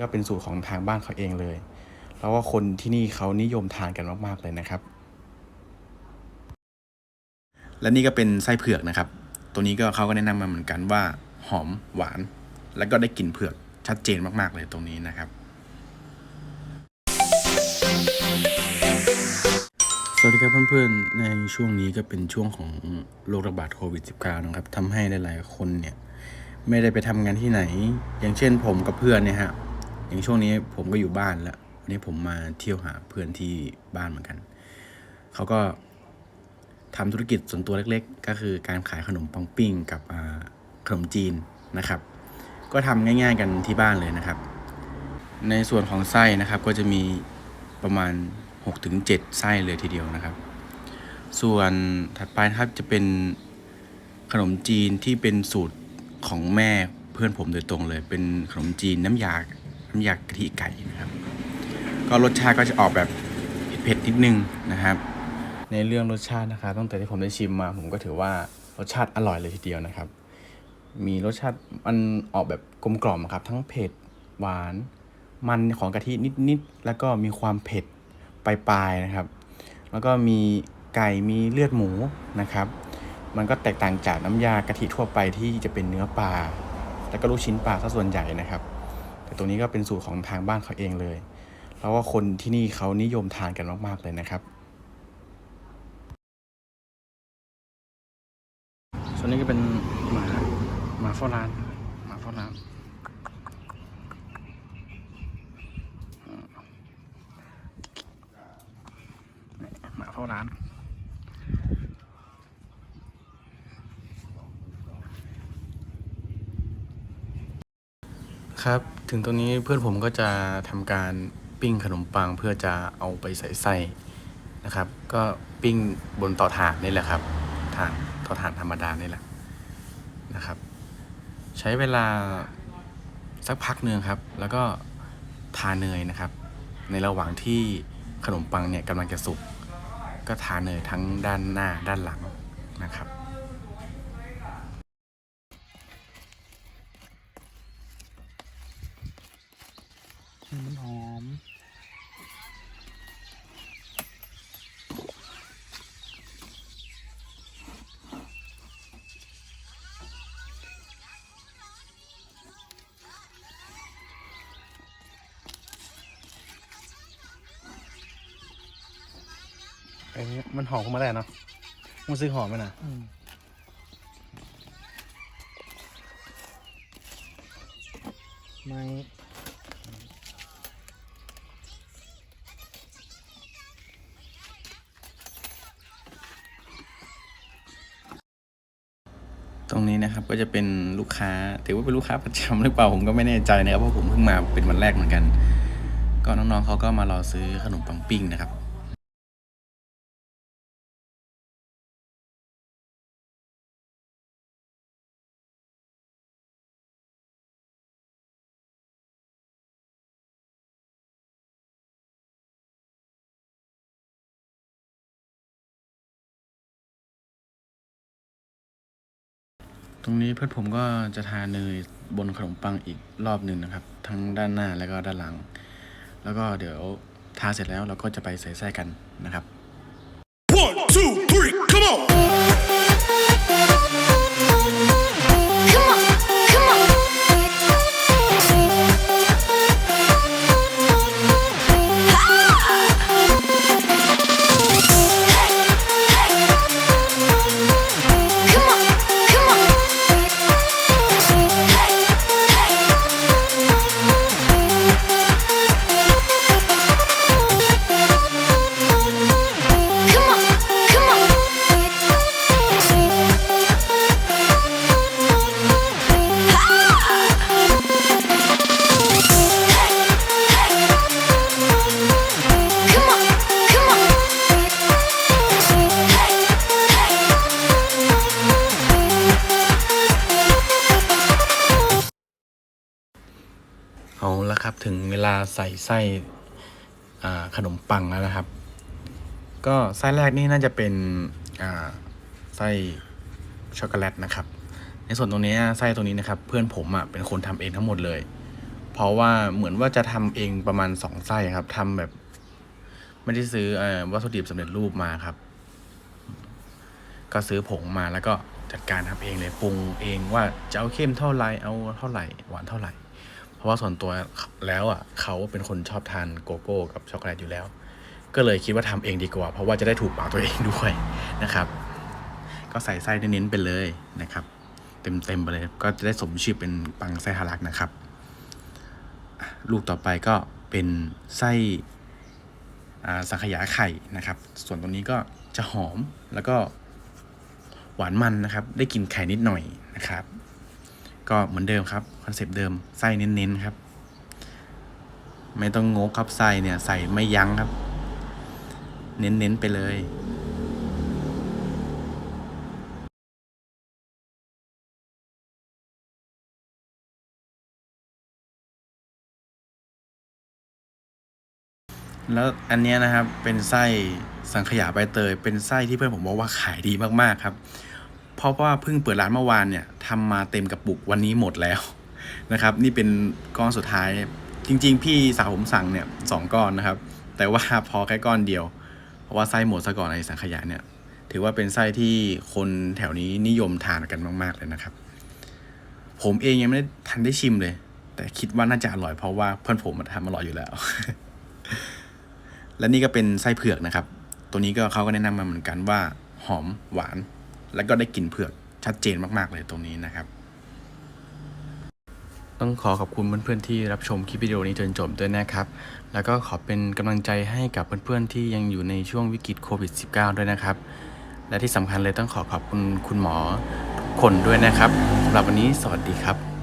ก็เป็นสูตรของทางบ้านเขาเองเลย แล้วว่าคนที่นี่เขานิยมทานกันมากๆเลยนะครับ และนี่ก็เป็นไส้เผือกนะครับ ตัวนี้ก็เขาก็แนะนำมาเหมือนกันว่าหอมหวาน แล้วก็ได้กลิ่นเผือกชัดเจนมากๆเลยตรงนี้นะครับ สวัสดีครับเพื่อนๆ ในช่วงนี้ก็เป็นช่วงของโรคระบาดโควิด -19 นะครับทำให้หลายๆคนเนี่ย ไม่ได้ไปทำงานที่ไหน อย่างเช่นผมกับเพื่อนเนี่ยฮะ อย่างช่วงนี้ผมก็อยู่บ้านแล้ววันนี้ผมมาเที่ยวหาเพื่อนที่บ้านเหมือนกัน เขาก็ทำธุรกิจส่วนตัวเล็ก ๆ ก็คือการขายขนมปังปิ้งกับขนมจีนนะครับ ก็ทำง่าย ๆ กันที่บ้านเลยนะครับ ในส่วนของไส้นะครับก็จะมีประมาณ 6-7 ไส้เลยทีเดียวนะครับ ส่วนถัดไปนะครับจะเป็นขนมจีนที่เป็นสูตรของแม่เพื่อนผมโดยตรงเลย เป็นขนมจีนน้ำยา น้ำยากะทิไก่นะครับ ก็รสชาติก็จะออกแบบเผ็ดนิดนึงนะครับ ในเรื่องรสชาตินะครับตั้งแต่ที่ผมได้ชิมมาผมก็ถือว่ารสชาติอร่อยเลยทีเดียวนะครับ มีรสชาติมันออกแบบกลมกล่อมครับ ทั้งเผ็ดหวานมันของกะทินิดๆแล้วก็มีความเผ็ดปลายๆนะครับ แล้วก็มีไก่มีเลือดหมูนะครับ มันก็แตกต่างจากน้ำยากะทิทั่วไปที่จะเป็นเนื้อปลาแล้วก็ลูกชิ้นปลาซะส่วนใหญ่นะครับ แต่ตรงนี้ก็เป็นสูตรของทางบ้านเขาเองเลยแล้วว่าคนที่นี่เขานิยมทานกันมากๆเลยนะครับส่วนนี้ก็เป็นหมาหมาเฝ้าร้านหมาเฝ้าร้านนี่หมาเฝ้าร้า ครับ ถึงตรงนี้เพื่อนผมก็จะทำการปิ้งขนมปังเพื่อจะเอาไปใส่ไส้นะครับ ก็ปิ้งบนเตาถ่านนี่แหละครับถ่านเตาถ่านธรรมดานี่แหละนะครับ ใช้เวลาสักพักหนึ่งครับ แล้วก็ทาเนยนะครับ ในระหว่างที่ขนมปังเนี่ยกำลังจะสุก ก็ทาเนยทั้งด้านหน้าด้านหลังนะครับ อ้นี่มันหอมเข้ามาได้เนาะมันซื้อหอมไหมนะอืมไม่ตรงนี้นะครับก็จะเป็นลูกค้าถือว่าเป็นลูกค้าประจำหรือเปล่าผมก็ไม่แน่ใจนะครับเพราะผมเพิ่งมาเป็นวันแรกเหมือนกัน ก็น้องๆเขาก็มารอซื้อขนมปังปิ้งนะครับ ตรงนี้เพื่อนผมก็จะทาเนยบนขนมปังอีกรอบหนึ่งนะครับ ทั้งด้านหน้าแล้วก็ด้านหลัง แล้วก็เดี๋ยวทาเสร็จแล้วเราก็จะไปใส่ไส้กันนะครับ One, two, three, ถึงเวลาใส่ไส้ขนมปังแล้วนะครับ ก็ไส้แรกนี่น่าจะเป็นไส้ช็อกโกแลตนะครับ ในส่วนตรงนี้ไส้ตรงนี้นะครับ เพื่อนผมอะเป็นคนทำเองทั้งหมดเลย เพราะว่าเหมือนว่าจะทำเองประมาณสองไส้ครับทำแบบ ไม่ได้ซื้ออวัตถุดิบสำเร็จรูปมาครับ ก็ซื้อผงมาแล้วก็จัดการทำเองเลยปรุงเองว่าจะเอาเข้มเท่าไหร่เอาเท่าไหร่หวานเท่าไหร่ เพราะว่าส่วนตัวแล้วอะเขาเป็นคนชอบทานโกโก้กับช็อกโกแลตอยู่แล้ว ก็เลยคิดว่าทำเองดีกว่า เพราะว่าจะได้ถูกปากตัวเองด้วยนะครับ ก็ใส่ไส้เน้นๆไปเลยนะครับ เต็มๆไปเลยก็จะได้สมชื่อเป็นปังไส้ทะลักนะครับ ลูกต่อไปก็เป็นไส้สังขยาไข่นะครับ ส่วนตรงนี้ก็จะหอมแล้วก็หวานมันนะครับ ได้กลินไข่นิดหน่อยนะครับ ก็เหมือนเดิมครับคอนเซปต์เดิมไส้เน้นๆครับ ไม่ต้องงกครับไส้เนี่ยใส่ไม่ยั้งครับ เน้นๆไปเลยแล้วอันนี้นะครับเป็นไส้สังขยาใบเตยเป็นไส้ที่เพื่อนผมบอกว่าขายดีมากๆครับ เพราะว่าเพิ่งเปิดร้านเมื่อวานเนี่ยทำมาเต็มกระปุกวันนี้หมดแล้วนะครับ นี่เป็นก้อนสุดท้ายจริง ๆ พี่สาวผมสั่งเนี่ยสองก้อนนะครับ แต่ว่าพอแค่ก้อนเดียว เพราะว่าไส้หมดซะก่อนไอ้สังขยาเนี่ย ถือว่าเป็นไส้ที่คนแถวนี้นิยมทานกันมาก ๆ เลยนะครับ ผมเองยังไม่ได้ทันได้ชิมเลย แต่คิดว่าน่าจะอร่อยเพราะว่าเพื่อนผมมาทำอร่อยอยู่แล้ว และนี่ก็เป็นไส้เผือกนะครับ ตัวนี้ก็เขาก็แนะนำมาเหมือนกันว่า หอมหวาน แล้วก็ได้กลิ่นเผือกชัดเจนมาก ๆ เลยตรงนี้นะครับ ต้องขอขอบคุณเพื่อนๆที่รับชมคลิปวิดีโอนี้จนจบด้วยนะครับ แล้วก็ขอเป็นกำลังใจให้กับเพื่อนๆที่ยังอยู่ในช่วงวิกฤตโควิด -19 ด้วยนะครับ และที่สำคัญเลยต้องขอขอบคุณคุณหมอทุกคนด้วยนะครับสำหรับวันนี้สวัสดีครับ